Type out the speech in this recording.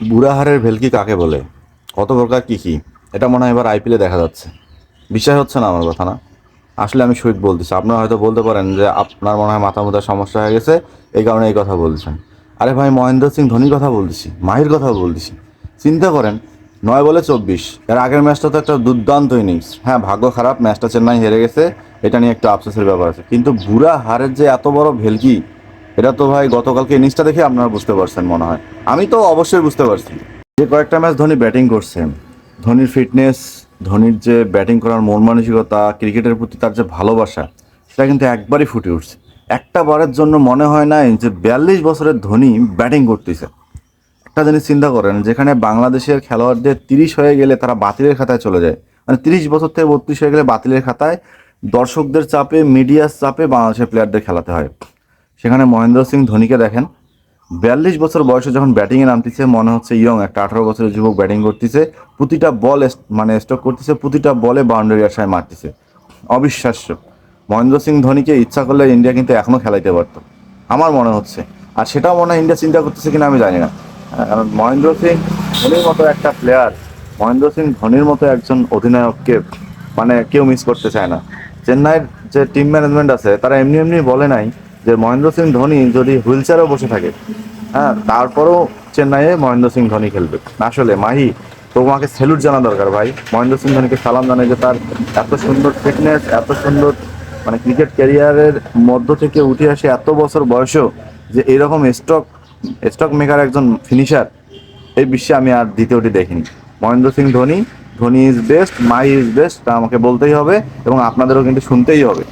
বুড়াহারের ভেলকি কাকে বলে? কত প্রকার কী কী? এটা মনে হয় এবার আইপিএলে দেখা যাচ্ছে। বিশ্বাস হচ্ছে না আমার কথা না। আসলে আমি শহীদ বলতেছি। আপনারা হয়তো বলতে পারেন যে আপনার মনে হয় মাথা মধ্যে সমস্যা হয়ে গেছে, এই কারণে এই কথা বলছেন। আরে ভাই, মহেন্দ্র সিং ধোনির কথা বলতেছি, মাহির কথা বলতেছি। চিন্তা করেন, নয় বলে চব্বিশ, এর আগের ম্যাচটা তো একটা দুর্দান্ত ইনিংস। হ্যাঁ ভাগ্য খারাপ, ম্যাচটা চেন্নাই হেরে গেছে, এটা নিয়ে একটা আফসোসের ব্যাপার আছে। কিন্তু বুড়া হারের যে এত বড় ভেলকি এটা তো ভাই গতকালকে ইনিংসটা দেখে আপনারা বুঝতে পারছেন মনে হয়। আমি তো অবশ্যই বুঝতে পারছি। যে কয়েকটা ম্যাচ ধোনি ব্যাটিং করছেন ধোনির ফিটনেস ধোনির যে ব্যাটিং করার মন মানসিকতা, ক্রিকেটের প্রতি তার যে ভালোবাসা, সেটা কিন্তু একবারই ফুটে উঠছে। একটা বারের জন্য মনে হয় নাই যে বিয়াল্লিশ বছরের ধোনি ব্যাটিং করতেছে। একটা জিনিস চিন্তা করেন, যেখানে বাংলাদেশের খেলোয়াড়দের তিরিশ হয়ে গেলে তারা বাতিলের খাতায় চলে যায়। মানে তিরিশ বছর থেকে বত্রিশ হয়ে গেলে বাতিলের খাতায় দর্শকদের চাপে মিডিয়ার চাপে বাংলাদেশের প্লেয়ারদের খেলাতে হয়। সেখানে মহেন্দ্র সিং ধোনিকে দেখেন। বিয়াল্লিশ বছর বয়সে যখন ব্যাটিংয়ে নামতেছে, মনে হচ্ছে ইয়ং, একটা আঠারো বছরের যুবক ব্যাটিং করতেছে। প্রতিটা বল মানে স্টক করতেছে, প্রতিটা বলে বাউন্ডারি আশায় মারতেছে। অবিশ্বাস্য। মহেন্দ্র সিং ধোনিকে ইচ্ছা করলে ইন্ডিয়া কিন্তু এখনও খেলাইতে পারতো। আমার মনে হচ্ছে। আর সেটাও মনে হয় ইন্ডিয়া চিন্তা করতেছে কিনা আমি জানি না। মহেন্দ্র সিং ধোনির মতো একটা প্লেয়ার মহেন্দ্র সিং ধোনির মতো একজন অধিনায়ককে মানে কেউ মিস করতে চায় না। চেন্নাইয়ের যে টিম ম্যানেজমেন্ট আছে, তারা এমনি এমনি বলে নাই যে মহেন্দ্র সিং ধোনি যদি হুইল চেয়ারেও বসে থাকে হ্যাঁ তারপরেও চেন্নাইয়ে মহেন্দ্র সিং ধোনি খেলবে। আসলে, মাহি, তোমাকে স্যালুট জানা দরকার ভাই। মহেন্দ্র সিং ধোনিকে সালাম জানাই যে তার এত সুন্দর ফিটনেস এত সুন্দর মানে ক্রিকেট ক্যারিয়ারের মধ্য থেকে উঠে আসে এত বছর বয়সেও যে এরকম স্টক স্টক মেকার একজন ফিনিশার এই বিশ্বে আমি আর দ্বিতীয়টি দেখিনি। Mahendra Singh Dhoni Dhoni is best my is best তা আমাকে বলতেই হবে এবং আপনাদেরও কিন্তু শুনতেই হবে।